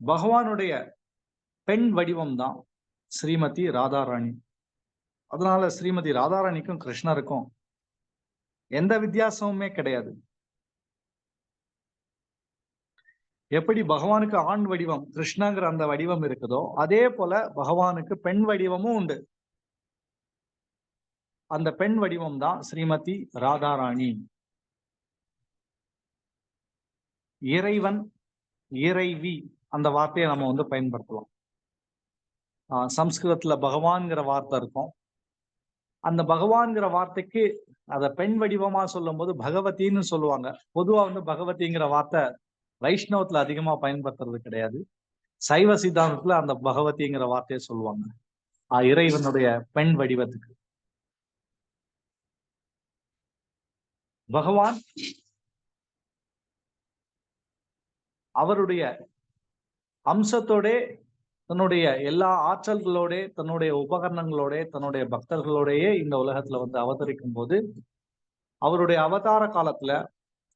பகவானுடைய பெண் வடிவம் தான் ஸ்ரீமதி ராதாராணி. அதனால ஸ்ரீமதி ராதாராணிக்கும் கிருஷ்ணருக்கும் எந்த வித்தியாசமுமே கிடையாது. எப்படி பகவானுக்கு ஆண் வடிவம் கிருஷ்ணங்கிற அந்த வடிவம் இருக்குதோ அதே போல பகவானுக்கு பெண் வடிவமும் உண்டு. அந்த பெண் வடிவம் தான் ஸ்ரீமதி ராதாராணி. இறைவன் இறைவி அந்த வார்த்தையை நம்ம வந்து பயன்படுத்தலாம். ஆஹ் சம்ஸ்கிருதத்துல பகவான்கிற வார்த்தை இருக்கும். அந்த பகவான்கிற வார்த்தைக்கு அத பெண் வடிவமா சொல்லும் போது பகவதின்னு சொல்லுவாங்க. பொதுவா வந்து பகவதிங்கிற வார்த்தை வைஷ்ணவத்துல அதிகமா பயன்படுத்துறது கிடையாது. சைவ சித்தாந்தத்துல அந்த பகவதிங்கிற வார்த்தையை சொல்லுவாங்க. ஆஹ் இறைவனுடைய பெண் வடிவத்துக்கு. பகவான் அவருடைய அம்சத்தோட தன்னுடைய எல்லா ஆற்றல்களோட தன்னுடைய உபகரணங்களோட தன்னுடைய பக்தர்களோடயே இந்த உலகத்துல வந்து அவதரிக்கும் போது அவருடைய அவதார காலத்துல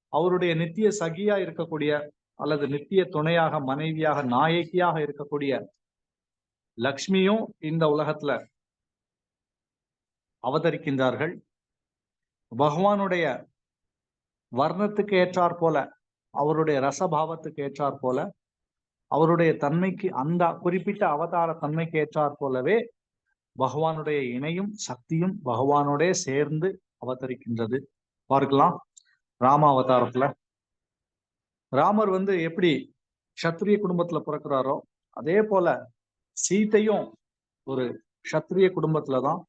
அவருடைய நித்திய சகியா இருக்கக்கூடிய அல்லது நித்திய துணையாக மனைவியாக நாயகியாக இருக்கக்கூடிய லக்ஷ்மியும் இந்த உலகத்துல அவதரிக்கின்றார்கள். பகவானுடைய வர்ணத்துக்கு ஏற்றாற் போல அவருடைய ரசபாவத்துக்கு ஏற்றாற் போல அவருடைய தன்மைக்கு அந்த குறிப்பிட்ட அவதார தன்மைக்கு ஏற்றாற் போலவே பகவானுடைய இணையும் சக்தியும் பகவானோட சேர்ந்து அவதரிக்கின்றது. பார்க்கலாம். ராம அவதாரத்துல ராமர் வந்து எப்படி சத்திரிய குடும்பத்துல பிறக்கிறாரோ அதே போல சீதையும் ஒரு சத்திரிய குடும்பத்துலதான்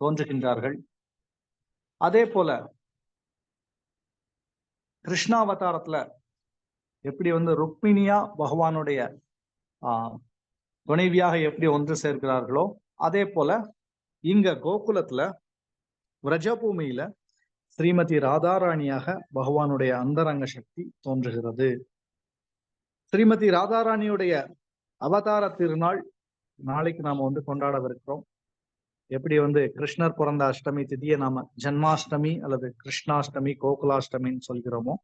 தோன்றுகின்றார்கள். அதே போல கிருஷ்ணாவதாரத்துல எப்படி வந்து ருக்மிணியா பகவானுடைய ஆஹ் துணைவியாக எப்படி ஒன்று சேர்க்கிறார்களோ அதே போல இங்க கோகுலத்துல விரஜபூமியில ஸ்ரீமதி ராதாராணியாக பகவானுடைய அந்தரங்க சக்தி தோன்றுகிறது. ஸ்ரீமதி ராதாராணியுடைய அவதார திருநாள் நாளைக்கு நாம வந்து கொண்டாடவிருக்கிறோம். எப்படி வந்து கிருஷ்ணர் பிறந்த அஷ்டமி திதியை நாம ஜன்மாஷ்டமி அல்லது கிருஷ்ணாஷ்டமி கோகுலாஷ்டமின்னு சொல்கிறோமோ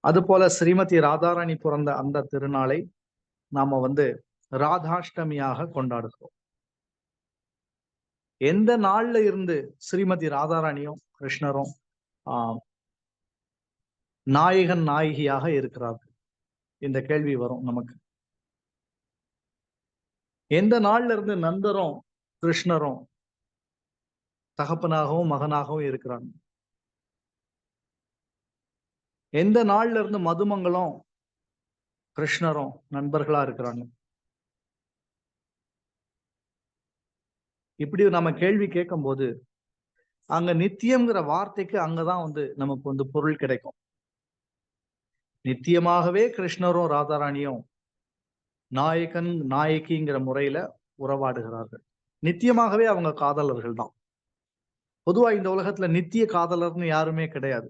அது போல ஸ்ரீமதி ராதாராணி பிறந்த அந்த திருநாளை நாம வந்து ராதாஷ்டமியாக கொண்டாடுகிறோம். எந்த நாள்ல இருந்து ஸ்ரீமதி ராதாராணியும் கிருஷ்ணரும் ஆஹ் நாயகன் நாயகியாக இருக்கிறார்கள்? இந்த கேள்வி வரும் நமக்கு. எந்த நாள்ல இருந்து நந்தரும் கிருஷ்ணரும் தகப்பனாகவும் மகனாகவும் இருக்கிறாங்க? எந்த நாள்ல இருந்து மதுமங்களும் கிருஷ்ணரும் நண்பர்களா இருக்கிறாங்க? இப்படி நம்ம கேள்வி கேட்கும் போது அங்க நித்தியம்ங்கிற வார்த்தைக்கு அங்கதான் வந்து நமக்கு வந்து பொருள் கிடைக்கும். நித்தியமாகவே கிருஷ்ணரும் ராதாராணியும் நாயகன் நாயகிங்கிற முறையில உறவாடுகிறார்கள். நித்தியமாகவே அவங்க காதலர்கள் தான் பொதுவா இந்த உலகத்துல நித்திய காதலர்னு யாருமே கிடையாது.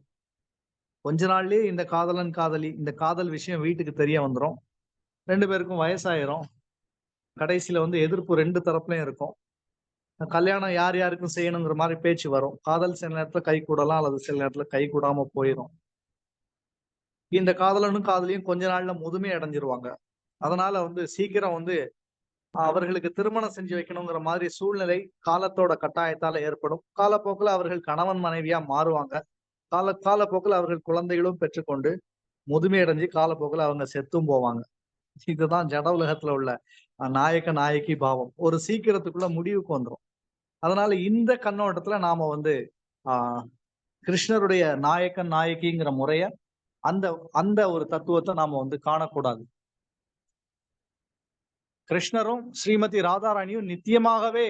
கொஞ்ச நாள்லயே இந்த காதலன் காதலி இந்த காதல் விஷயம் வீட்டுக்கு தெரிய வந்துடும் ரெண்டு பேருக்கும் வயசாயிரும். கடைசியில வந்து எதிர்ப்பு ரெண்டு தரப்புலயும் இருக்கும். கல்யாணம் யார் யாருக்கும் செய்யணுங்கிற மாதிரி பேச்சு வரும். காதல் சில நேரத்துல கை கூடலாம் அல்லது சில நேரத்துல கை கூடாம போயிடும் இந்த காதலனும் காதலியும் கொஞ்ச நாள்ல முதுமை அடைஞ்சிருவாங்க. அதனால வந்து சீக்கிரம் வந்து அவர்களுக்கு திருமணம் செஞ்சு வைக்கணுங்கிற மாதிரி சூழ்நிலை காலத்தோட கட்டாயத்தால ஏற்படும். காலப்போக்கில் அவர்கள் கணவன் மனைவியா மாறுவாங்க. கால காலப்போக்கில் அவர்கள் குழந்தைகளும் பெற்றுக்கொண்டு முதுமை அடைஞ்சு காலப்போக்கில் அவங்க செத்தும் போவாங்க. இதுதான் ஜட உலகத்துல உள்ள நாயக்க நாயகி பாவம். ஒரு சீக்கிரத்துக்குள்ள முடிவுக்கு வந்துடும் அதனால இந்த கண்ணோட்டத்துல நாம வந்து ஆஹ் கிருஷ்ணருடைய நாயக்கன் நாயகிங்கிற முறைய அந்த அந்த ஒரு தத்துவத்தை நாம வந்து காணக்கூடாது. கிருஷ்ணரும் ஸ்ரீமதி ராதாராணியும் நித்தியமாகவே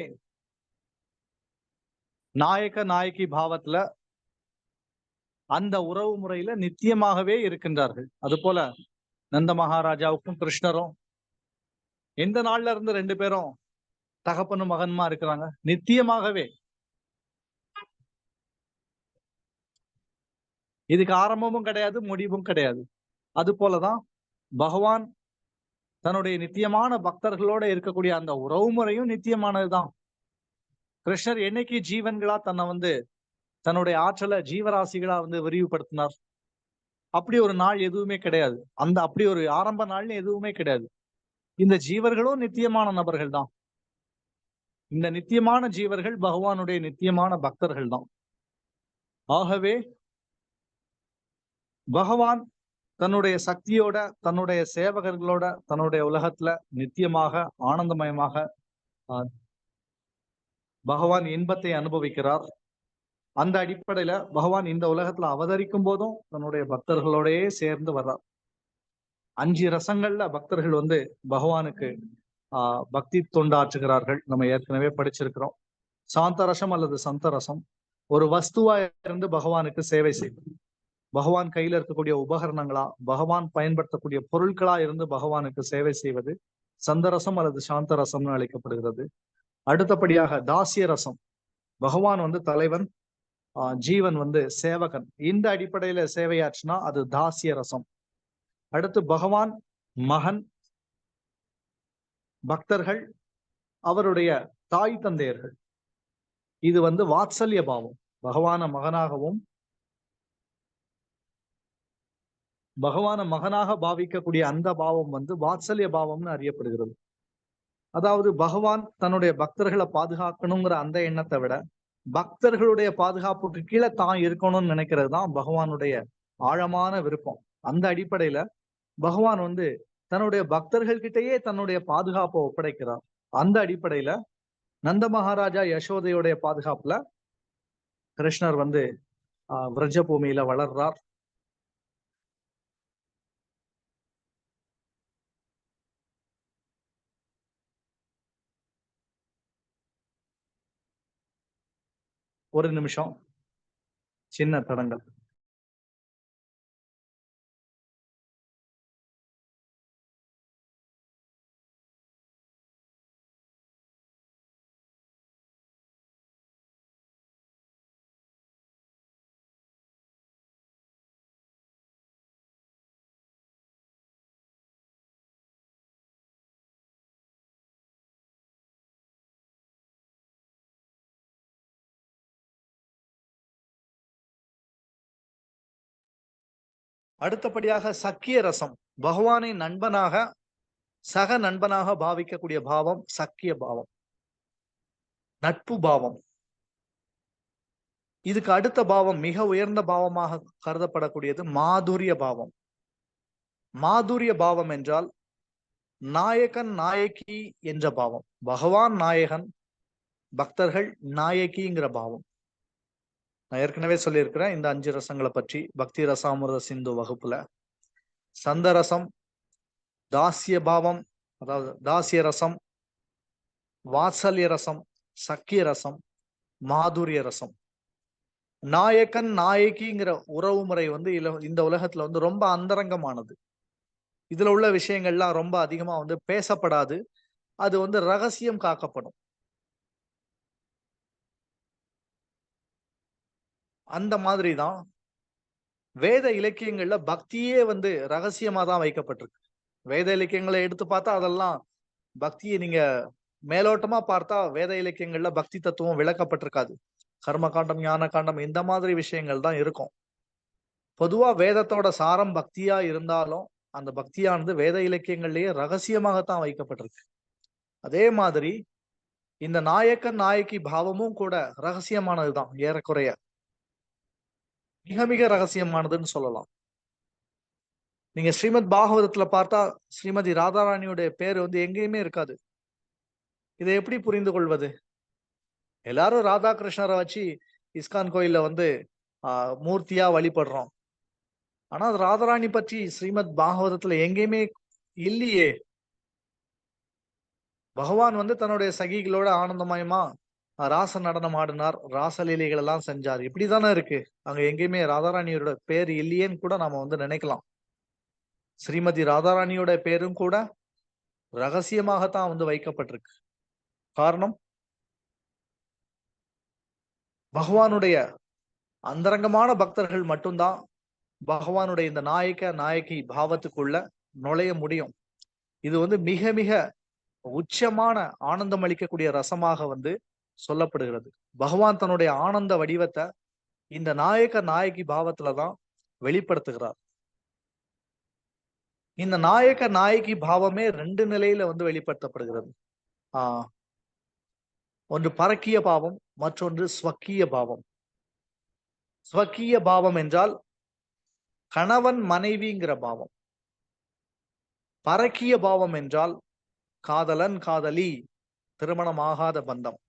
நாயக்க நாயகி பாவத்துல அந்த உறவு முறையில நித்தியமாகவே இருக்கின்றார்கள். அது போல நந்த மகாராஜாவுக்கும் கிருஷ்ணரும் எந்த நாள்ல இருந்து ரெண்டு பேரும் தகப்பனும் மகன்மா இருக்கிறாங்க. நித்தியமாகவே. இதுக்கு ஆரம்பமும் கிடையாது முடிவும் கிடையாது. அது போலதான் பகவான் தன்னுடைய நித்தியமான பக்தர்களோட இருக்கக்கூடிய அந்த உறவு முறையும் நித்தியமானதுதான். கிருஷ்ணர் என்னைக்கு ஜீவன்களா தன்னை வந்து தன்னுடைய ஆற்றலை ஜீவராசிகளா வந்து விரிவுபடுத்தினார். அப்படி ஒரு நாள் எதுவுமே கிடையாது. அந்த அப்படி ஒரு ஆரம்ப நாள்னு எதுவுமே கிடையாது. இந்த ஜீவர்களும் நித்தியமான நபர்கள் தான். இந்த நித்தியமான ஜீவர்கள் பகவானுடைய நித்தியமான பக்தர்கள் தான். ஆகவே பகவான் தன்னுடைய சக்தியோட தன்னுடைய சேவகர்களோட தன்னுடைய உலகத்துல நித்தியமாக ஆனந்தமயமாக ஆஹ், பகவான் இன்பத்தை அனுபவிக்கிறார். அந்த அடிப்படையில பகவான் இந்த உலகத்துல அவதரிக்கும் போதும் தன்னுடைய பக்தர்களோடயே சேர்ந்து வர்றார். அஞ்சு ரசங்கள்ல பக்தர்கள் வந்து பகவானுக்கு ஆஹ் பக்தி தொண்டாற்றுகிறார்கள். நம்ம ஏற்கனவே படிச்சிருக்கிறோம். சாந்த ரசம் அல்லது சந்த ரசம். ஒரு வஸ்துவா இருந்து பகவானுக்கு சேவை செய்வது. பகவான் கையில இருக்கக்கூடிய உபகரணங்களா பகவான் பயன்படுத்தக்கூடிய பொருட்களா இருந்து பகவானுக்கு சேவை செய்வது சந்தரசம் அல்லது சாந்த ரசம்னு அழைக்கப்படுகிறது. அடுத்தபடியாக தாசிய ரசம். பகவான் வந்து தலைவன் ஜீவன் வந்து சேவகன். இந்த அடிப்படையில சேவையாச்சுன்னா அது தாசிய ரசம். அடுத்து பகவான் மகன் பக்தர்கள் அவருடைய தாய் தந்தையர்கள். இது வந்து வாத்சல்ய பாவம். பகவான மகனாகவும் பகவான மகனாக பாவிக்கக்கூடிய அந்த பாவம் வந்து வாத்சல்ய பாவம்னு அறியப்படுகிறது. அதாவது பகவான் தன்னுடைய பக்தர்களை பாதுகாக்கணுங்கிற அந்த எண்ணத்தை விட பக்தர்களுடைய பாதுகாப்புக்கு கீழே தான் இருக்கணும்னு நினைக்கிறது தான் பகவானுடைய ஆழமான விருப்பம். அந்த அடிப்படையில பகவான் வந்து தன்னுடைய பக்தர்கள் கிட்டேயே தன்னுடைய பாதுகாப்பை ஒப்படைக்கிறார். அந்த அடிப்படையில நந்த மகாராஜா யசோதையுடைய பாதுகாப்புல கிருஷ்ணர் வந்து ஆஹ் விரஜ பூமியில வளர்றார். ஒரு நிமிஷம். சின்ன தடங்கள். அடுத்தபடியாக சக்கிய ரசம் பகவானை நண்பனாக சக நண்பனாக பாவிக்கக்கூடிய பாவம் சக்கிய பாவம். நட்பு பாவம். இதுக்கு அடுத்த பாவம் மிக உயர்ந்த பாவமாக கருதப்படக்கூடியது மாதுரிய பாவம். மாதுரிய பாவம் என்றால் நாயகன் நாயகி என்ற பாவம். பகவான் நாயகன் பக்தர்கள் நாயகிங்கிற பாவம். நான் ஏற்கனவே சொல்லியிருக்கிறேன் இந்த அஞ்சு ரசங்களை பற்றி பக்தி ரசாமிரத சிந்து வகுப்புல. சந்த ரசம் தாசிய பாவம் அதாவது தாசிய ரசம் வாத்சல்ய ரசம் சக்கிய ரசம் மாதுரிய ரசம். நாயக்கன் நாயகிங்கிற உறவு முறை வந்து இல- இந்த உலகத்துல வந்து ரொம்ப அந்தரங்கமானது. இதுல உள்ள விஷயங்கள்லாம் ரொம்ப அதிகமா வந்து பேசப்படாது. அது வந்து ரகசியம் காக்கப்படும். அந்த மாதிரி தான் வேத இலக்கியங்கள்ல பக்தியே வந்து ரகசியமா தான் வைக்கப்பட்டிருக்கு. வேத இலக்கியங்களை எடுத்து பார்த்தா அதெல்லாம் பக்தியை நீங்க மேலோட்டமா பார்த்தா வேத இலக்கியங்கள்ல பக்தி தத்துவம் விளக்கப்பட்டிருக்காது. கர்ம காண்டம் ஞான காண்டம் இந்த மாதிரி விஷயங்கள் தான் இருக்கும். பொதுவா வேதத்தோட சாரம் பக்தியா இருந்தாலும் அந்த பக்தியானது வேத இலக்கியங்கள்லயே ரகசியமாகத்தான் வைக்கப்பட்டிருக்கு. அதே மாதிரி இந்த நாயக்கன் நாயகி பாவமும் கூட ரகசியமானதுதான் ஏறக்குறைய. மிக மிக ரகசியமானதுன்னு சொல்லலாம். நீங்க ஸ்ரீமத் பாகவதத்துல பார்த்தா ஸ்ரீமதி ராதாராணியுடைய பேர் வந்து எங்கேயுமே இருக்காது. இதை எப்படி புரிந்து கொள்வது? எல்லாரும் ராதாகிருஷ்ணரை வச்சு இஸ்கான் கோயில்ல வந்து ஆஹ் மூர்த்தியா வழிபடுறோம். ஆனா அது ராதாராணி பற்றி ஸ்ரீமத் பாகவதத்துல எங்கேயுமே இல்லையே. பகவான் வந்து தன்னுடைய சகிகளோட ஆனந்தமயமா ராச நடனம் ஆடினார். ராசலீலைகள் எல்லாம் செஞ்சார். இப்படிதானே இருக்கு. அங்க எங்கேயுமே ராதாராணியோட பேர் இல்லையேன்னு கூட நாம வந்து நினைக்கலாம். ஸ்ரீமதி ராதாராணியோட பேரும் கூட ரகசியமாகத்தான் வந்து வைக்கப்பட்டிருக்கு. காரணம்? பகவானுடைய அந்தரங்கமான பக்தர்கள் மட்டும்தான் பகவானுடைய இந்த நாயக்க நாயகி பாவத்துக்குள்ள நுழைய முடியும். இது வந்து மிக மிக உச்சமான ஆனந்தம் அளிக்கக்கூடிய ரசமாக வந்து சொல்லப்படுகிறது. பகவான் தன்னுடைய ஆனந்த வடிவத்தை இந்த நாயக்க நாயகி பாவத்துலதான் வெளிப்படுத்துகிறார். இந்த நாயக நாயகி பாவமே ரெண்டு நிலையில வந்து வெளிப்படுத்தப்படுகிறது. ஆஹ் ஒன்று பரக்கிய பாவம் மற்றொன்று ஸ்வக்கிய பாவம். ஸ்வக்கிய பாவம் என்றால் கணவன் மனைவிங்கிற பாவம். பரக்கிய பாவம் என்றால் காதலன் காதலி திருமணமாகாத பந்தம்.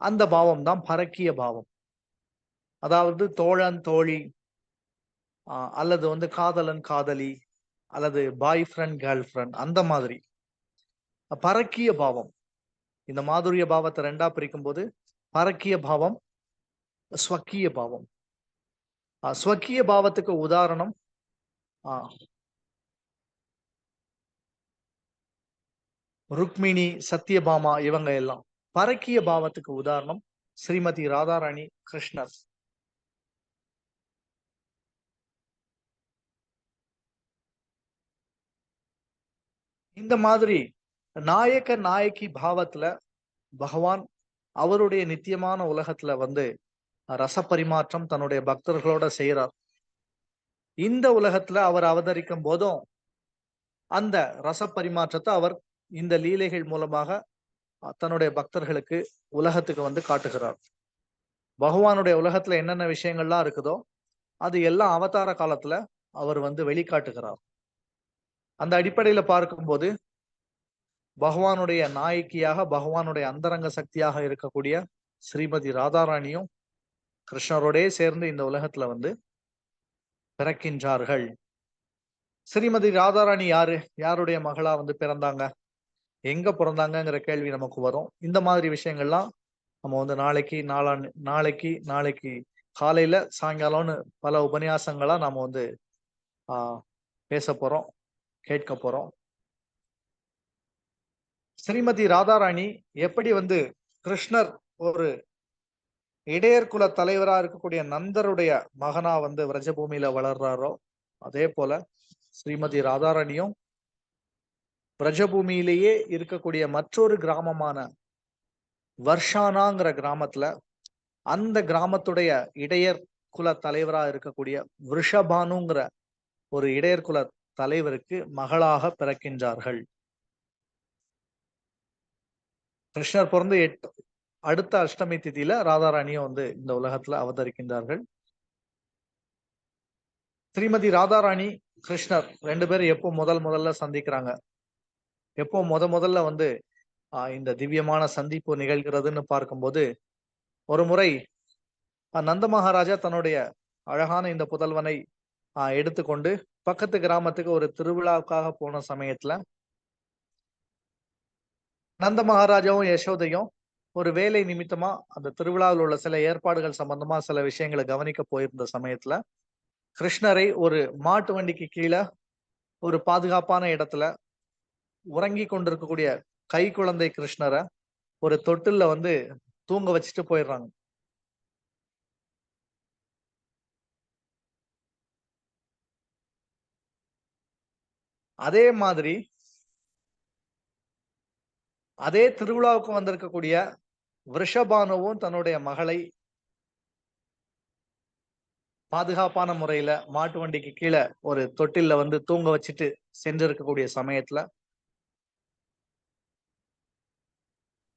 அந்த பாவம் தான் பரக்கிய பாவம். அதாவது தோழன் தோழி ஆஹ் அல்லது வந்து காதலன் காதலி அல்லது பாய் ஃப்ரெண்ட் கேர்ள் ஃப்ரெண்ட் அந்த மாதிரி. பரக்கிய பாவம். இந்த மாதுரிய பாவத்தை ரெண்டா பிரிக்கும் போது பரக்கிய பாவம் ஸ்வக்கிய பாவம். ஸ்வக்கிய பாவத்துக்கு உதாரணம் ஆஹ் ருக்மிணி சத்யபாமா இவங்க எல்லாம். பரக்கிய பாவத்துக்கு உதாரணம் ஸ்ரீமதி ராதாராணி கிருஷ்ணர். இந்த மாதிரி நாயக்க நாயகி பாவத்துல பகவான் அவருடைய நித்தியமான உலகத்துல வந்து ரசப்பரிமாற்றம் தன்னுடைய பக்தர்களோட செய்யறார் இந்த உலகத்துல அவர் அவதரிக்கும் போதும் அந்த ரசப்பரிமாற்றத்தை அவர் இந்த லீலைகள் மூலமாக தன்னுடைய பக்தர்களுக்கு உலகத்துக்கு வந்து காட்டுகிறார். பகவானுடைய உலகத்துல என்னென்ன விஷயங்கள்லாம் இருக்குதோ அது எல்லாம் அவதார காலத்துல அவர் வந்து வெளிக்காட்டுகிறார். அந்த அடிப்படையில பார்க்கும்போது பகவானுடைய நாயக்கியாக பகவானுடைய அந்தரங்க சக்தியாக இருக்கக்கூடிய ஸ்ரீமதி ராதாராணியும் கிருஷ்ணரோடே சேர்ந்து இந்த உலகத்துல வந்து பிறக்கின்றார்கள். ஸ்ரீமதி ராதாராணி யாரு? யாருடைய மகளா வந்து பிறந்தாங்க? எங்க பிறந்தாங்கங்கிற கேள்வி நமக்கு வரும். இந்த மாதிரி விஷயங்கள்லாம் நம்ம வந்து நாளைக்கு நாளா நாளைக்கு நாளைக்கு காலையில சாயங்காலம்னு பல உபன்யாசங்களா நாம வந்து ஆஹ் பேச போறோம் கேட்க போறோம். ஸ்ரீமதி ராதாராணி எப்படி வந்து கிருஷ்ணர் ஒரு இடையர் குல தலைவரா இருக்கக்கூடிய நந்தருடைய மகனா வந்து விரஜபூமியில வளர்றாரோ அதே போல ஸ்ரீமதி ராதாராணியும் பிரஜபூமியிலேயே இருக்கக்கூடிய மற்றொரு கிராமமான வர்ஷானாங்கிற கிராமத்துல அந்த கிராமத்துடைய இடையர் குல தலைவரா இருக்கக்கூடிய விஷபானுங்கிற ஒரு இடையர் குல தலைவருக்கு மகளாக பிறக்கின்றார்கள். கிருஷ்ணர் பிறந்து எட்டு அடுத்த அஷ்டமி திதியில ராதாராணியும் வந்து இந்த உலகத்துல அவதரிக்கின்றார்கள். ஸ்ரீமதி ராதாராணி கிருஷ்ணர் ரெண்டு பேரும் எப்போ முதல் முதல்ல சந்திக்கிறாங்க? எப்போ முத முதல்ல வந்து ஆஹ் இந்த திவ்யமான சந்திப்பு நிகழ்கிறதுன்னு பார்க்கும்போது ஒரு முறை நந்த மகாராஜா தன்னுடைய அழகான இந்த புதல்வனை ஆஹ் எடுத்துக்கொண்டு பக்கத்து கிராமத்துக்கு ஒரு திருவிழாவுக்காக போன சமயத்துல நந்த மகாராஜாவும் யசோதையும் ஒரு வேலை நிமித்தமா அந்த திருவிழாவில் உள்ள சில ஏற்பாடுகள் சம்பந்தமா சில விஷயங்களை கவனிக்க போயிருந்த சமயத்துல கிருஷ்ணரை ஒரு மாட்டு வண்டிக்கு கீழே ஒரு பாதுகாப்பான இடத்துல உறங்கி கொண்டிருக்கக்கூடிய கை குழந்தை கிருஷ்ணரை ஒரு தொட்டில்ல வந்து தூங்க வச்சுட்டு போயிடுறாங்க. அதே மாதிரி அதே திருவிழாவுக்கு வந்திருக்கக்கூடிய விஷபானுவும் தன்னுடைய மகளை பாதுகாப்பான முறையில மாட்டு வண்டிக்கு கீழே ஒரு தொட்டில்ல வந்து தூங்க வச்சுட்டு சென்றிருக்கக்கூடிய சமயத்துல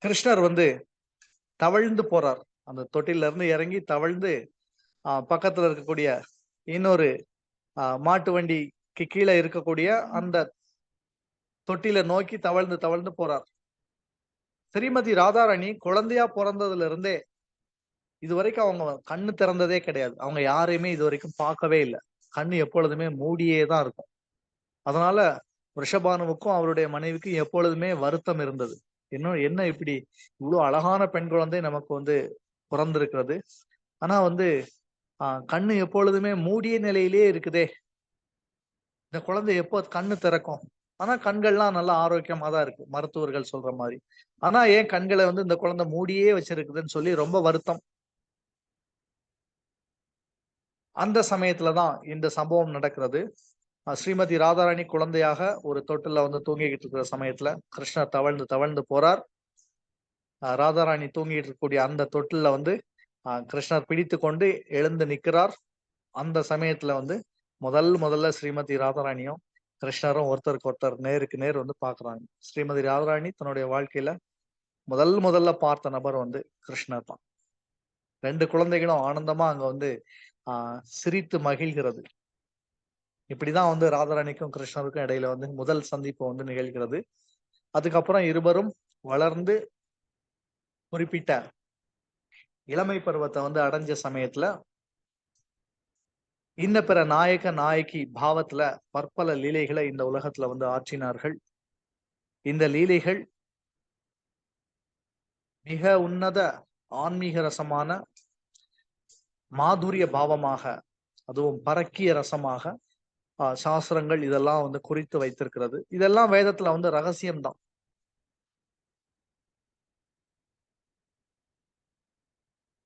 கிருஷ்ணர் வந்து தவழ்ந்து போறார். அந்த தொட்டில இருந்து இறங்கி தவழ்ந்து பக்கத்துல இருக்கக்கூடிய இன்னொரு மாட்டு வண்டிக்கு கீழே இருக்கக்கூடிய அந்த தொட்டில நோக்கி தவழ்ந்து தவழ்ந்து போறார். ஸ்ரீமதி ராதாராணி குழந்தையா பிறந்ததுல இருந்தே இது வரைக்கும் அவங்க கண்ணு திறந்ததே கிடையாது. அவங்க யாரையுமே இது வரைக்கும் பார்க்கவே இல்லை. கண்ணு எப்பொழுதுமே மூடியே தான் இருக்கும். அதனால ரிஷபானுவுக்கும் அவருடைய மனைவிக்கும் எப்பொழுதுமே வருத்தம் இருந்தது. இன்னும் என்ன இப்படி இவ்வளவு அழகான பெண் குழந்தை நமக்கு வந்து பிறந்திருக்கிறது? ஆனா வந்து ஆஹ் கண்ணு எப்பொழுதுமே மூடிய நிலையிலேயே இருக்குதே. இந்த குழந்தை எப்போ கண்ணு திறக்கும்? ஆனா கண்கள்லாம் நல்லா ஆரோக்கியமா தான் இருக்கு மருத்துவர்கள் சொல்ற மாதிரி. ஆனா ஏன் கண்களை வந்து இந்த குழந்தை மூடியே வச்சிருக்குதுன்னு சொல்லி ரொம்ப வருத்தம்? அந்த சமயத்துலதான் இந்த சம்பவம் நடக்கிறது. ஸ்ரீமதி ராதாராணி குழந்தையாக ஒரு தொட்டில வந்து தூங்கிக்கிட்டு இருக்கிற சமயத்துல கிருஷ்ணர் தவழ்ந்து தவழ்ந்து போறார். ராதாராணி தூங்கிட்டு இருக்கக்கூடிய அந்த தொட்டில வந்து கிருஷ்ணர் பிடித்து கொண்டு எழுந்து நிற்கிறார் அந்த சமயத்துல வந்து முதல் முதல்ல ஸ்ரீமதி ராதாராணியும் கிருஷ்ணரும் ஒருத்தருக்கு ஒருத்தர் நேருக்கு நேர் வந்து பாக்குறாங்க. ஸ்ரீமதி ராதாராணி தன்னுடைய வாழ்க்கையில முதல் முதல்ல பார்த்த நபர் வந்து கிருஷ்ணர் தான். ரெண்டு குழந்தைகளும் ஆனந்தமா அங்க வந்து ஆஹ் சிரித்து மகிழ்கிறது. இப்படிதான் வந்து ராதாராணிக்கும் கிருஷ்ணருக்கும் இடையில வந்து முதல் சந்திப்பு வந்து நிகழ்கிறது. அதுக்கப்புறம் இருவரும் வளர்ந்து குறிப்பிட்ட இளமை பருவத்தை வந்து அடைஞ்ச சமயத்துல இன்ன பிற நாயக நாயகி பாவத்துல பற்பல லீலைகளை இந்த உலகத்துல வந்து ஆற்றினார்கள். இந்த லீலைகள் மிக உன்னத ஆன்மீக ரசமான மாதுரிய பாவமாக அதுவும் பரக்கிய ரசமாக சாஸ்திரங்கள் இதெல்லாம் வந்து குறித்து வைத்திருக்கிறது. இதெல்லாம் வேதத்துல வந்து ரகசியம்தான்.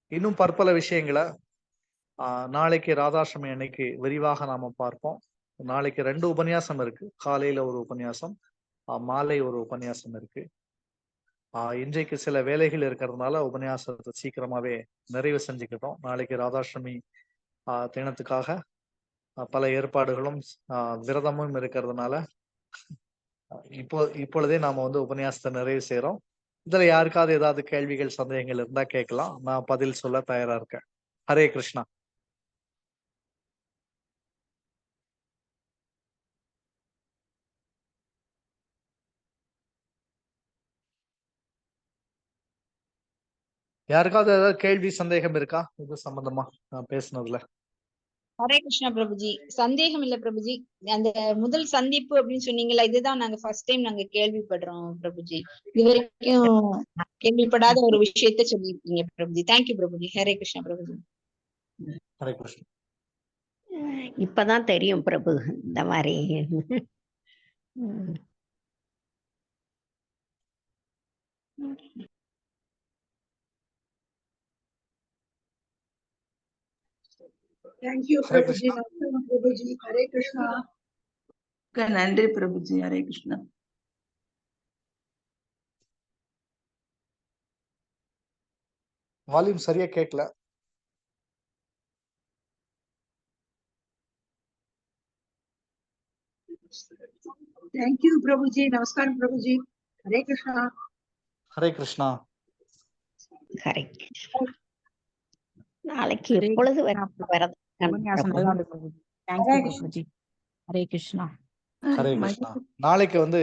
இன்னும் பற்பல விஷயங்களை ஆஹ் நாளைக்கு ராதாஷ்டமி அன்னைக்கு விரிவாக நாம பார்ப்போம். நாளைக்கு ரெண்டு உபன்யாசம் இருக்கு. காலையில ஒரு உபன்யாசம் மாலை ஒரு உபன்யாசம் இருக்கு. ஆஹ் இன்றைக்கு சில வேலைகள் இருக்கிறதுனால உபன்யாசத்தை சீக்கிரமாவே நிறைவு செஞ்சுக்கிட்டோம். நாளைக்கு ராதாஷ்டமி ஆஹ் தினத்துக்காக பல ஏற்பாடுகளும் விரதமும் இருக்கிறதுனால இப்போ இப்பொழுதே நாம வந்து உபன்யாசத்தை நிறைவு செய்யறோம் இதுல யாருக்காவது ஏதாவது கேள்விகள் சந்தேகங்கள் இருந்தா கேட்கலாம். நான் பதில் சொல்ல தயாரா இருக்கேன். ஹரே கிருஷ்ணா. யாருக்காவது ஏதாவது கேள்வி சந்தேகம் இருக்கா? இது சம்பந்தமா நான் பேசுனதுல. ஹரே கிருஷ்ணா பிரபுஜி. சந்தேகம் இல்ல பிரபுஜி. அந்த முதல் சந்திப்பு அப்படின்னு சொன்னீங்கல்ல இதுதான் நாங்க ஃபர்ஸ்ட் டைம் நாங்க கேள்விப்படுறோம் பிரபுஜி. இது வரைக்கும் கேள்விப்படாத ஒரு விஷயத்த சொல்லியிருக்கீங்க Prabhuji. Thank you Prabhuji. Hare Krishna Prabhuji. Hare Krishna. இப்பதான் தெரியும் பிரபு இந்த மாதிரி. Prabhuji. Krishna. Namaskar, Prabhuji. Hare Krishna. நன்றி பிரபுஜி ஹரே கிருஷ்ணா வால்யூம் சரியா கேட்கல Thank you, Prabhuji. Namaskar, Prabhuji. Hare Krishna. Hare Krishna Hare நாளைக்கு எப்பொழுது வர- வரது ஹரே கிருஷ்ணா. ஹரே கிருஷ்ணா. நாளைக்கு வந்து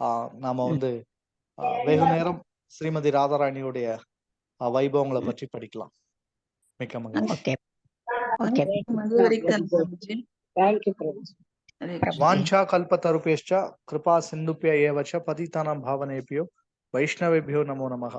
ஆஹ் நாம வந்து வெகு நேரம் ஸ்ரீமதி ராதாராணியுடைய வைபவங்களை பற்றி படிக்கலாம். மிக்க மகிழ்ச்சி. வாஞ்சா கல்பத்தருபேஷ்ட கிருபா சிந்துப்பிய ஏவச்ச பதிதானாம் பாவனேபியோ வைஷ்ணவேபியோ நமோ நமः